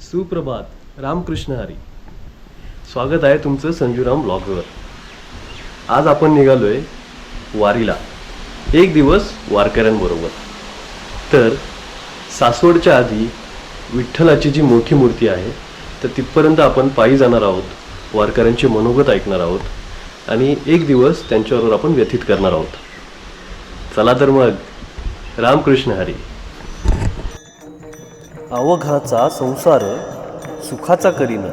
सुप्रभात. रामकृष्ण हरी. स्वागत आहे तुमचं संजूराम ब्लॉगवर. आज आपण निघालोय वारीला. एक दिवस वारकऱ्यांबरोबर. तर सासवडच्या आधी विठ्ठलाची जी मोठी मूर्ती आहे तर तिथपर्यंत आपण पायी जाणार आहोत वारकऱ्यांचे मनोगत ऐकणार आहोत आणि एक दिवस त्यांच्याबरोबर आपण व्यतीत करणार आहोत. चला तर मग रामकृष्ण हरी. अवघाचा संसार सुखाचा करीन.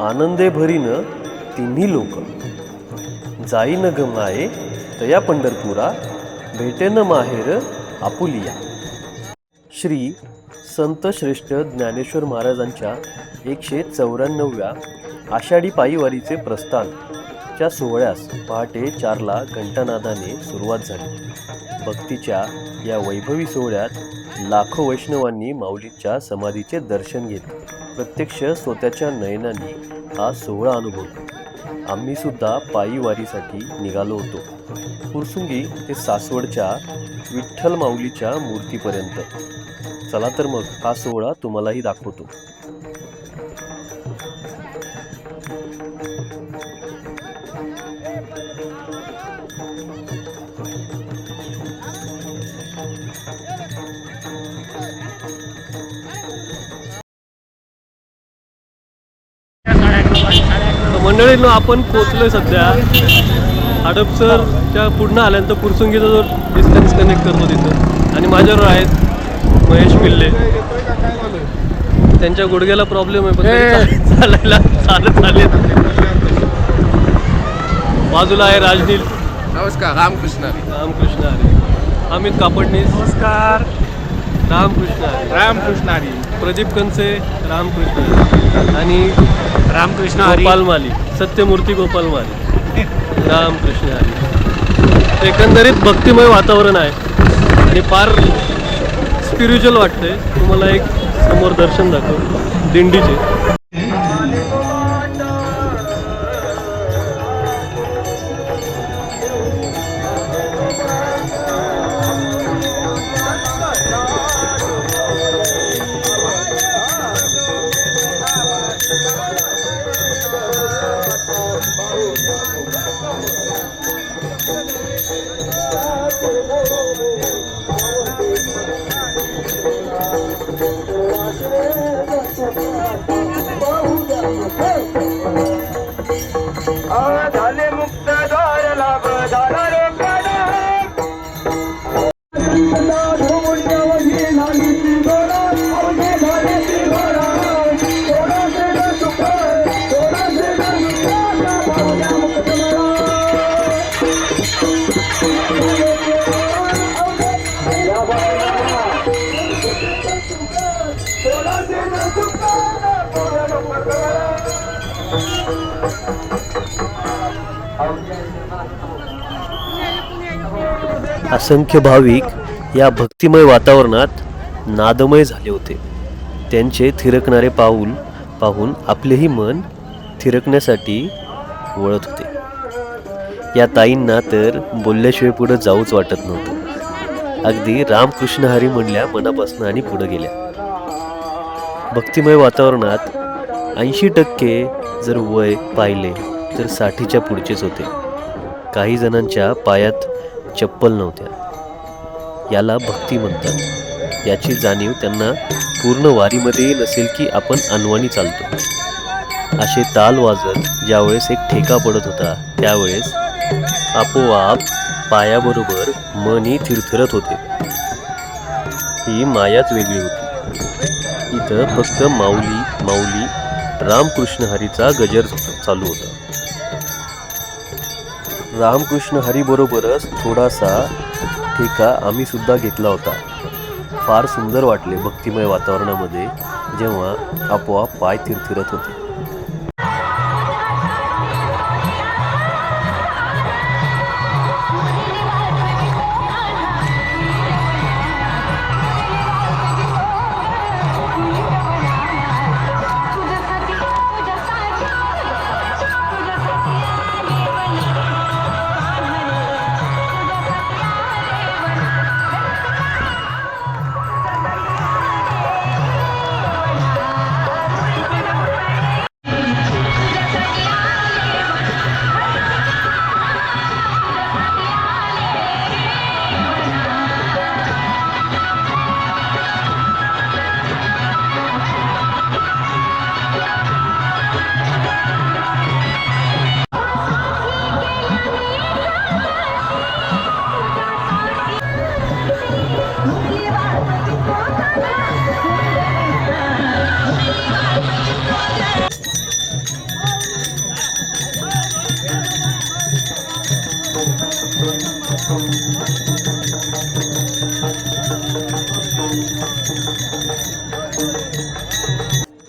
आनंदे भरीन तिन्ही लोक. जाईन ग माये तया पंढरपुरा भेटेन माहेर आपुलिया. श्री संत श्रेष्ठ ज्ञानेश्वर महाराजांच्या एकशे चौऱ्याण्णव्या आषाढी पायीवारीचे प्रस्थान च्या सोहळ्यास पहाटे चारला घंटानादाने सुरुवात झाली. भक्तीच्या या वैभवी सोहळ्यात लाखो वैष्णवांनी माऊलीच्या समाधीचे दर्शन घेतले. प्रत्यक्ष स्वतःच्या नयनांनी हा सोहळा अनुभवला. आम्ही सुद्धा पायी वारीसाठी निघालो होतो. पुरसुंगी ते सासवडच्या विठ्ठल माऊलीच्या मूर्तीपर्यंत. चला तर मग हा सोहळा तुम्हालाही दाखवतो. मंडळींनो आपण पोचलोय सध्या. हडपसरच्या पुढनं आल्यानंतर पुरसुंगीचा जो डिस्टन्स कनेक्ट करतो तिथं. आणि माझ्यावर आहेत महेश पिल्ले. त्यांच्या गुडघ्याला प्रॉब्लेम आहे पण चालायला चालत चालेल. बाजूला आहे राजनील नमस्कार रामकृष्ण. रामकृष्ण हरी. अमित कापडणीस. नमस्कार. रामकृष्ण रामकृष्ण हरी. प्रदीप कंसे रामकृष्ण हरी. आणि रामकृष्ण हरी. गोपाल माली सत्यमूर्ती गोपाल माली रामकृष्ण हरी. एकंदरीत भक्तिमय वातावरण आहे. आणि फार स्पिरिच्युअल वाटतंय. तुम्हाला एक समोर दर्शन दाखव दिंडीचे. असंख्य भाविक या भक्तिमय वातावरणात नादमय झाले होते. त्यांचे थिरकणारे पाऊल पाहून आपलेही मन थिरकण्यासाठी वळत होते. या ताईंना तर बोलल्याशिवाय पुढं जाऊच वाटत नव्हतं. अगदी रामकृष्ण हरी म्हणल्या मनापासून आणि पुढं गेल्या. भक्तिमय वातावरणात ऐंशी टक्के जर वय पाहिले तर साठीच्या पुढचेच होते. काही जणांच्या पायात चप्पल नव्हत्या. याला भक्ती म्हणतात. याची जाणीव त्यांना पूर्ण वारीमध्येही नसेल की आपण अनवाणी चालतो. असे ताल वाजत ज्यावेळेस एक ठेका पडत होता त्यावेळेस आपोआप पायाबरोबर मनही थिरथिरत होते. ही मायाच वेगळी होती. इथं फक्त माऊली माऊली रामकृष्ण हरीचा गजर चालू होता. रामकृष्ण हरीबरोबरच थोडासा ठेका आम्ही सुद्धा घेतला होता. फार सुंदर वाटले भक्तिमय वातावरणामध्ये जेव्हा आपोआप पाय थिरथिरत होते.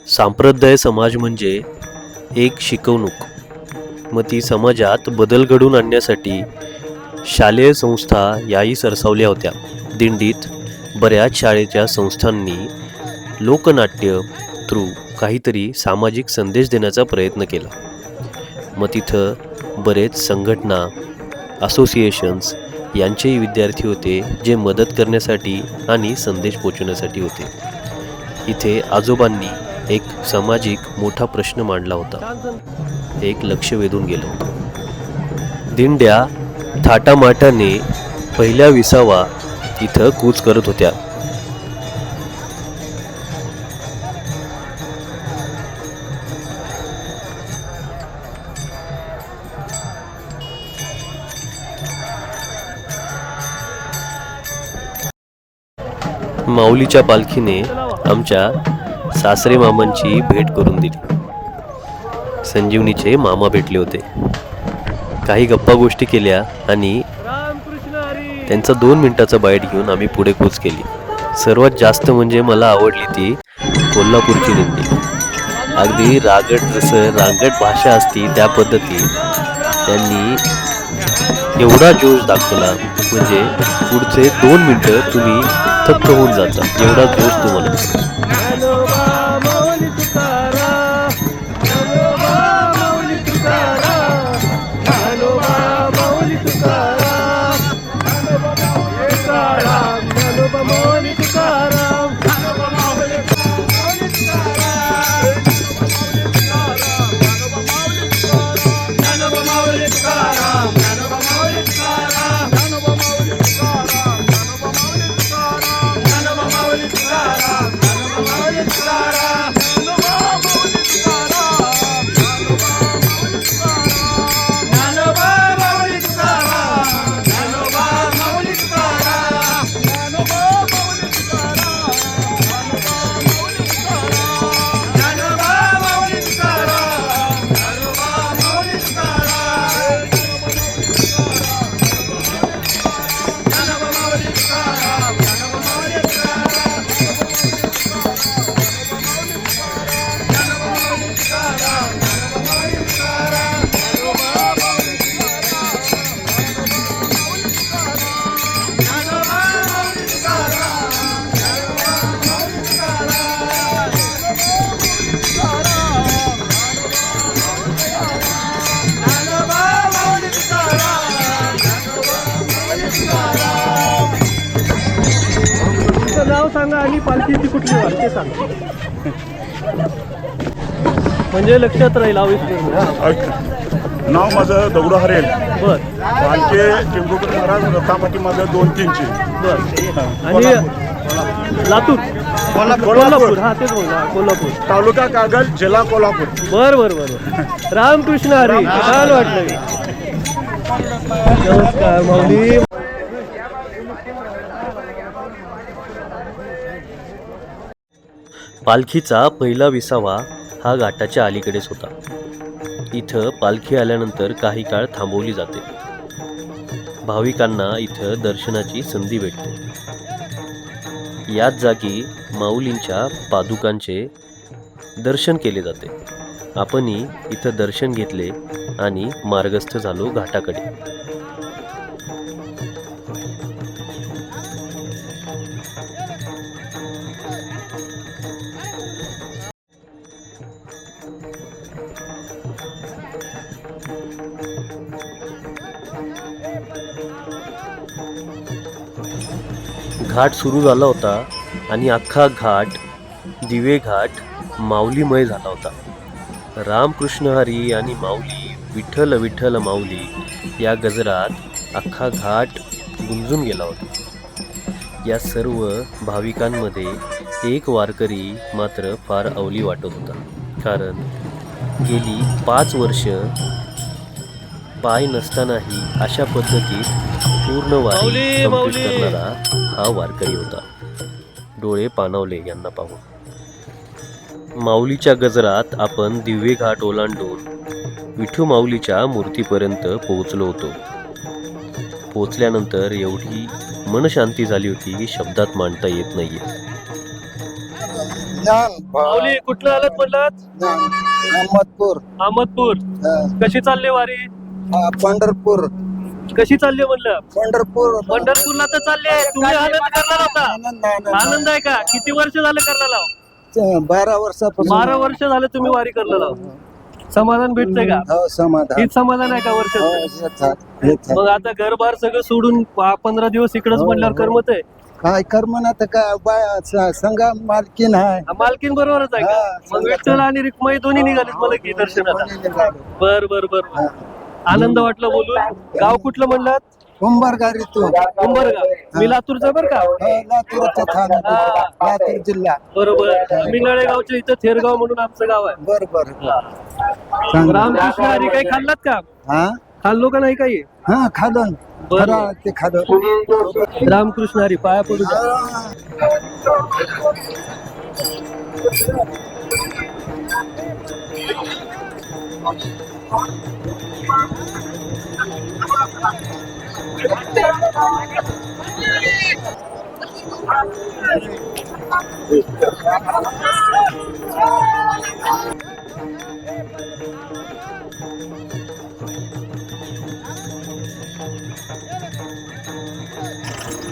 सांप्रदाय समाज म्हणजे एक शिकवणूक. मग ती समाजात बदल घडवून आणण्यासाठी शालेय संस्था याही सरसावल्या होत्या. दिंडीत बऱ्याच शाळेच्या संस्थांनी लोकनाट्य थ्रू काहीतरी सामाजिक संदेश देण्याचा प्रयत्न केला. मग तिथं बरेच संघटना असोसिएशन्स यांचेही विद्यार्थी होते जे मदत करण्यासाठी आणि संदेश पोचवण्यासाठी होते. इथे आजोबांनी एक सामाजिक मोठा प्रश्न मांडला होता. एक लक्ष वेधून गेलं होतं. दिंड्या थाटामाटाने पहिल्या विसावा इथं कूच करत होत्या. माऊलीच्या पालखीने आमच्या सासरे मामांची भेट करून दिली. संजीवनीचे मामा भेटले होते. काही गप्पा गोष्टी केल्या आणि त्यांचा दोन मिनिटाचा बाईट घेऊन आम्ही पुढे कूच केली. सर्वात जास्त म्हणजे मला आवडली ती कोल्हापूरची दिंडी अगदी रागट जसं रांगट भाषा असती त्या पद्धती त्यांनी एवढा जोश दाखवला. म्हणजे पुढचे दोन मिनटं तुम्ही थक्क होऊन जातं. एवढा जोश तुम्हाला. सांगा आणि पालखीची कुठली वार ते सांगा. म्हणजे लक्षात राहील आविष्कार नाव माझं दगडू हरेल. बर. आणखी टेंभुकर महाराज रथापाठी माझं दोन तीनशे बर. आणि लातूर. कोल्हापूर. कोल्हापूर. हा तेच बोलला. कोल्हापूर. तालुका कागल जिल्हा कोल्हापूर. बर बर बर. बर. रामकृष्ण हरी. छान वाटलं. नमस्कार माऊली. पालखीचा पहिला विसावा हा घाटाच्या अलीकडेच होता. इथं पालखी आल्यानंतर काही काळ थांबवली जाते. भाविकांना इथं दर्शनाची संधी भेटते. याच जागी माऊलींच्या पादुकांचे दर्शन केले जाते. आपणही इथं दर्शन घेतले आणि मार्गस्थ झालो घाटाकडे. घाट सुरू झाला होता आणि अख्खा घाट दिवे घाट माऊलीमय झाला होता. रामकृष्ण हरी आणि माऊली विठ्ठल विठ्ठल माऊली या गजरात अख्खा घाट गुंजून गेला होता. या सर्व भाविकांमध्ये एक वारकरी मात्र फार अवली वाटत होता. कारण गेली पाच वर्ष पाय नसतानाही अशा पद्धतीत पूर्ण वारी. करणारा हा वारकरी होता. डोळे पाणावले यांना पाहून. माऊलीच्या गजरात आपण दिव्य घाट ओलांडून विठू माऊलीच्या मूर्तीपर्यंत पोहोचलो होतो. पोहोचल्यानंतर एवढी मनशांती झाली होती की शब्दात मांडता येत नाहीये. ज्ञान माऊली कुठलं आलं म्हणलात अहमदपूर. अहमदपूर. कशी चालली वारी? पंढरपूर. कशी चालली म्हणलं? पंढरपूर पंढरपूरला तर चालले तुम्ही आनंद करणार होता. आनंद आहे का? किती वर्ष झालं करलेला ते बारा वर्षापासून. बारा वर्ष झालं तुम्ही वारी करलेला समाधान भेटतंय का? हो समाधान. हीच समाधान आहे का वर्ष हो. मग आता घरबार सगळं सोडून पंधरा दिवस इकडच हो, म्हटल्यावर हो. करमत आहे. काय कर म्हणा तर काय? बाया स- संघा मालकीन आहे. मालकीन बरोबरच आहे का? हा, मग. विठ्ठल आणि रिकमाई दोन्ही निघालेत मला की दर्शनाला. बर बर बर. आनंद वाटला बोलून. गाव कुठलं म्हणलात कुंभारगारीतून उंबरगाव मी लातूरचा बर का? हो, लातूरचं हा. लातूर जिल्हा. बरोबर. आम्ही नळेगावच्या इथं थेरगाव म्हणून आमचं गाव आहे. बर बर. चांगलं. रामकृष्ण हरी काही खाल्लात का? हा? खाल्लो का नाही काही? हा खादन बरं. ते खादन रामकृष्ण हरी पाया पडू द्या.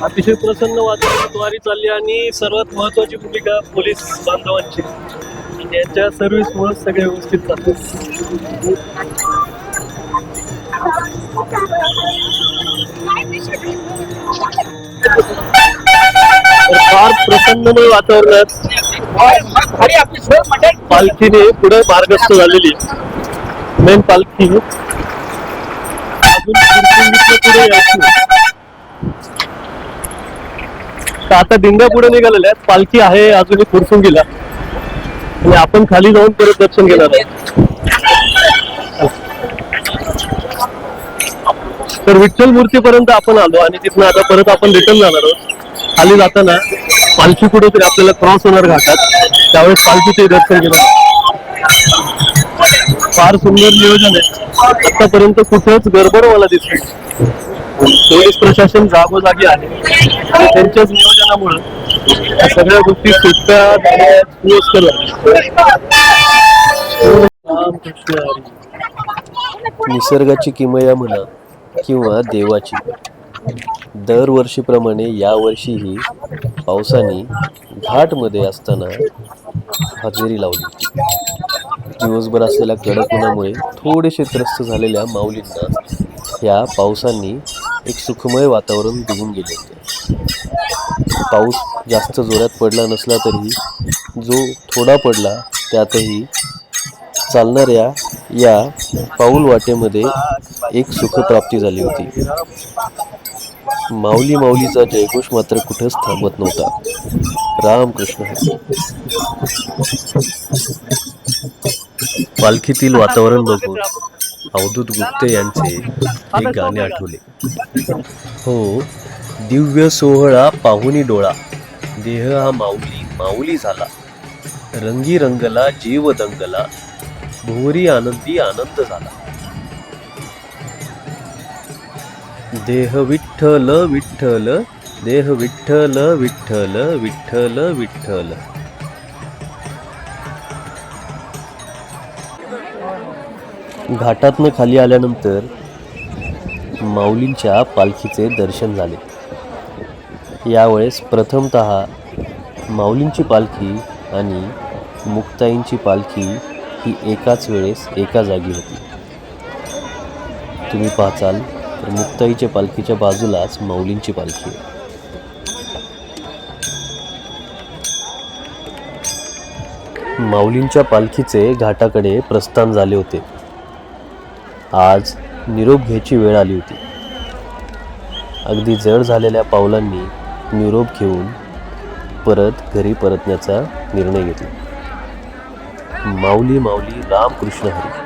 अतिशय प्रसन्न वातावरण वारी चालली आणि सर्वात महत्वाची भूमिका पोलीस बांधवांची. यांच्या सर्व्हिसमुळे सगळे व्यवस्थित चालते फार प्रसन्नमय वातावरणात पालखीने पुढे मार्गस्थ झालेली मेन पालखी पुढे तर आता डिंगा पुढे निघालेल्या आहेत. पालखी आहे अजूनही गेला. आणि आपण खाली जाऊन परत दर्शन घेणार आहे तर विठ्ठल मूर्तीपर्यंत आपण आलो आणि तिथनं आता परत आपण रिटर्न जाणार आहोत. खाली जाताना पालखी कुठेतरी आपल्याला क्रॉस होणार घाटात. त्यावेळेस पालखीचे दर्शन घेणार फार सुंदर नियोजन आहे. आतापर्यंत कुठंच गडबड मला दिसली पोलीस प्रशासन जागोजागी आहे. आणि त्यांच्याच नियोजनामुळे सगळ्या गोष्टी सोप्या झाल्या, सोयीस्कर निसर्गाची किमया म्हणा किंवा देवाची. दरवर्षीप्रमाणे यावर्षीही पावसाने घाटमध्ये असताना हजेरी लावली. दिवसभर असलेल्या कडक उन्हामुळे थोडेसे त्रस्त झालेल्या माऊलींना या पावसांनी एक सुखमय वातावरण देऊन गेले होते. पाऊस जास्त जोरात पडला नसला तरीही जो थोडा पडला त्यातही चालणाऱ्या या पाऊल वाटेमध्ये एक सुखप्राप्ती झाली होती. माऊली माऊलीचा जयघोष मात्र कुठंच थांबत नव्हता. रामकृष्ण पालखीतील वातावरण बघून अवधूत गुप्ते यांचे एक गाणे आठवले. हो दिव्य सोहळा पाहुनी डोळा. देह हा माऊली माऊली झाला. रंगी रंगला जीव दंगला भोरी आनंदी आनंद झाला. देह विठ्ठल विठ्ठल देह विठ्ठल विठ्ठल विठ्ठल विठ्ठल. घाटातनं खाली आल्यानंतर माऊलींच्या पालखीचे दर्शन झाले. यावेळेस प्रथमत माऊलींची पालखी आणि मुक्ताईंची पालखी ही एकाच वेळेस एका जागी होती. तुम्ही पाहचाल तर मुक्ताईच्या पालखीच्या बाजूलाच माऊलींची पालखी आहे. माऊलींच्या पालखीचे घाटाकडे प्रस्थान झाले होते. आज निरोप घ्यायची वेळ आली होती. अगदी जड झालेल्या पावलांनी निरोप घेऊन परत घरी परतण्याचा निर्णय घेतला. माऊली माऊली रामकृष्ण हरी.